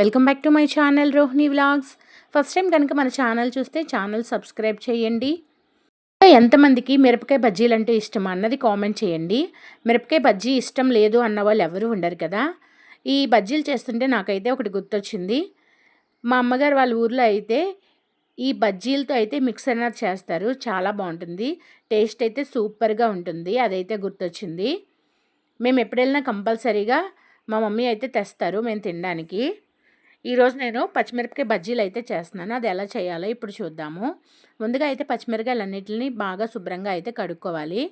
Welcome back to my channel Rohini vlogs. First time కనుక మన channel చూస్తే channel subscribe చేయండి. ఎంతమందికి మిరపకాయ బజ్జీలు అంటే ఇష్టం అన్నది కామెంట్ చేయండి. మిరపకాయ బజ్జీ ఇష్టం లేదు అన్న వాళ్ళు ఎవరు ఉండరు కదా. ఈ బజ్జీలు చేస్తుంటే నాకైతే ఒకటి గుర్తొచ్చింది. మా అమ్మగారు వాళ్ళ ఊర్లో అయితే ఈ బజ్జీలతో అయితే మిక్సర్ అన్నది చేస్తారు. చాలా బాగుంటుంది. టేస్ట్ అయితే సూపర్గా ఉంటుంది. అదైతే గుర్తొచ్చింది. మేము ఎప్పుడు కంపల్సరీగా మా మమ్మీ అయితే తెస్తారు మేము తినడానికి. ఈరోజు నేను పచ్చిమిరపకాయ బజ్జీలు అయితే చేస్తున్నాను. అది ఎలా చేయాలో ఇప్పుడు చూద్దాము. ముందుగా అయితే పచ్చిమిరకాయలు అన్నింటిని బాగా శుభ్రంగా అయితే కడుక్కోవాలి.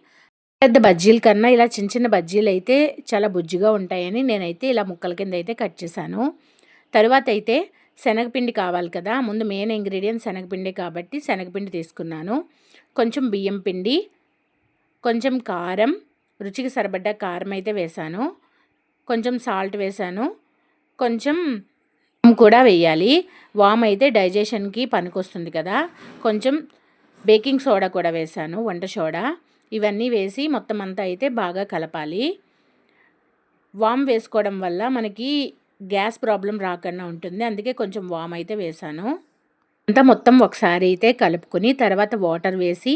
పెద్ద బజ్జీల కన్నా ఇలా చిన్న చిన్న బజ్జీలు అయితే చాలా బుజ్జిగా ఉంటాయని నేనైతే ఇలా ముక్కల కింద అయితే కట్ చేశాను. తరువాత అయితే శనగపిండి కావాలి కదా. ముందు మెయిన్ ఇంగ్రీడియంట్ శనగపిండి కాబట్టి శనగపిండి తీసుకున్నాను. కొంచెం బియ్యం పిండి కొంచెం కారం రుచికి సరిపడ్డ కారం అయితే వేశాను. కొంచెం సాల్ట్ వేశాను. కొంచెం కూడా వేయాలి. వామ్ అయితే డైజెషన్కి పనికొస్తుంది కదా. కొంచెం బేకింగ్ సోడా కూడా వేశాను వంట సోడా. ఇవన్నీ వేసి మొత్తం అంతా అయితే బాగా కలపాలి. వామ్ వేసుకోవడం వల్ల మనకి గ్యాస్ ప్రాబ్లం రాకుండా ఉంటుంది. అందుకే కొంచెం వామ్ అయితే వేశాను అంతా మొత్తం ఒకసారి అయితే కలుపుకొని తర్వాత వాటర్ వేసి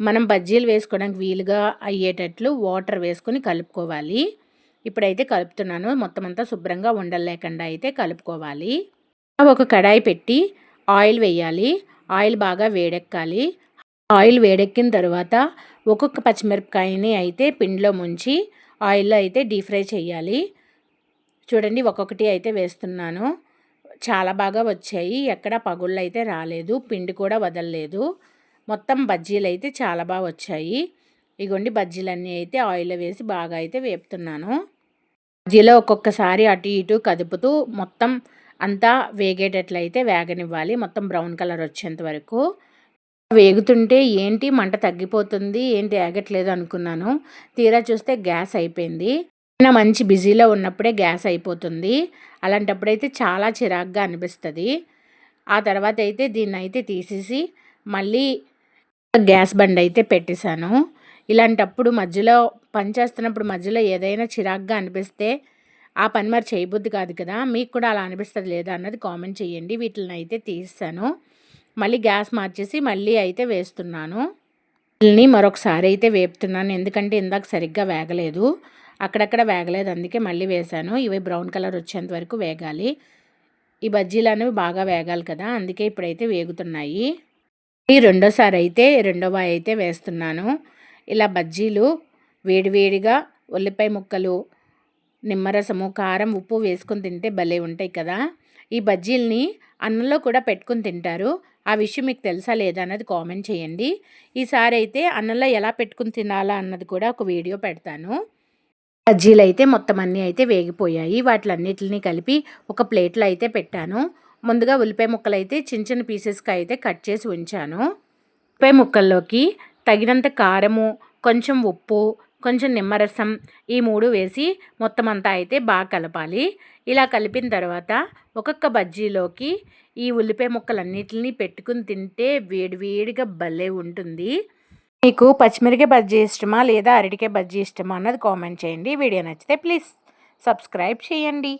మనం బజ్జీలు వేసుకోవడానికి వీలుగా అయ్యేటట్లు వాటర్ వేసుకొని కలుపుకోవాలి. ఇప్పుడైతే కలుపుతున్నాను. మొత్తం అంతా శుభ్రంగా ఉండలేకుండా అయితే కలుపుకోవాలి. ఒక కడాయి పెట్టి ఆయిల్ వేయాలి. ఆయిల్ బాగా వేడెక్కాలి. ఆయిల్ వేడెక్కిన తర్వాత ఒక్కొక్క పచ్చిమిరపకాయని అయితే పిండిలో ముంచి ఆయిల్లో అయితే డీప్ ఫ్రై చేయాలి. చూడండి ఒక్కొక్కటి అయితే వేస్తున్నాను. చాలా బాగా వచ్చాయి. ఎక్కడ పగుళ్ళు అయితే రాలేదు. పిండి కూడా వదలలేదు. మొత్తం బజ్జీలు అయితే చాలా బాగా వచ్చాయి. ఇగోండి బజ్జీలన్నీ అయితే ఆయిల్లో వేసి బాగా అయితే వేపుతున్నాను. మధ్యలో ఒక్కొక్కసారి అటు ఇటు కదుపుతూ మొత్తం అంతా వేగేటట్లయితే వేగనివ్వాలి. మొత్తం బ్రౌన్ కలర్ వచ్చేంత వరకు. వేగుతుంటే ఏంటి? మంట తగ్గిపోతుంది. ఏంటి? వేగట్లేదు అనుకున్నాను. తీరా చూస్తే గ్యాస్ అయిపోయింది. మంచి బిజీలో ఉన్నప్పుడే గ్యాస్ అయిపోతుంది. అలాంటప్పుడైతే చాలా చిరాగ్గా అనిపిస్తుంది. ఆ తర్వాత అయితే దీన్ని అయితే తీసేసి మళ్ళీ గ్యాస్ బండ్ అయితే పెట్టేశాను. ఇలాంటప్పుడు మధ్యలో పని చేస్తున్నప్పుడు మధ్యలో ఏదైనా చిరాగ్గా అనిపిస్తే ఆ పని మరి చేయబుద్ది కాదు కదా. మీకు కూడా అలా అనిపిస్తుంది లేదా అన్నది కామెంట్ చేయండి. వీటిని అయితే తీస్తాను మళ్ళీ గ్యాస్ మార్చేసి మళ్ళీ అయితే వేస్తున్నాను. వీటిని మరొకసారి అయితే వేపుతున్నాను. ఎందుకంటే ఇందాక సరిగ్గా వేగలేదు. అక్కడక్కడ వేగలేదు. అందుకే మళ్ళీ వేశాను. ఇవి బ్రౌన్ కలర్ వచ్చేంత వరకు వేగాలి. ఈ బజ్జీలు అనేవి బాగా వేగాలి కదా. అందుకే ఇప్పుడైతే వేగుతున్నాయి. ఈ రెండోసారి అయితే రెండవ అయితే వేస్తున్నాను. ఇలా బజ్జీలు వేడివేడిగా ఉల్లిపాయ ముక్కలు నిమ్మరసము కారం ఉప్పు వేసుకొని తింటే భలే ఉంటాయి కదా. ఈ బజ్జీల్ని అన్నంలో కూడా పెట్టుకుని తింటారు. ఆ విషయం మీకు తెలుసా లేదా అన్నది కామెంట్ చేయండి. ఈసారి అయితే అన్నంలో ఎలా పెట్టుకుని తినాలా అన్నది కూడా ఒక వీడియో పెడతాను. బజ్జీలు అయితే మొత్తం అన్నీ అయితే వేగిపోయాయి. వాటిలన్నిటిని కలిపి ఒక ప్లేట్లో అయితే పెట్టాను. ముందుగా ఉల్లిపాయ ముక్కలు అయితే చిన్న చిన్న పీసెస్కి అయితే కట్ చేసి ఉంచాను. ఉల్లిపాయ ముక్కల్లోకి తగినంత కారము కొంచెం ఉప్పు కొంచెం నిమ్మరసం ఈ మూడు వేసి మొత్తం అంతా అయితే బాగా కలపాలి. ఇలా కలిపిన తర్వాత ఒక్కొక్క బజ్జీలోకి ఈ ఉల్లిపాయ ముక్కలన్నిటిని పెట్టుకుని తింటే వేడివేడిగా భలే ఉంటుంది. మీకు పచ్చిమిరకాయ బజ్జీ ఇష్టమా లేదా అరటికాయ బజ్జీ ఇష్టమా అన్నది కామెంట్ చేయండి. వీడియో నచ్చితే ప్లీజ్ సబ్స్క్రైబ్ చేయండి.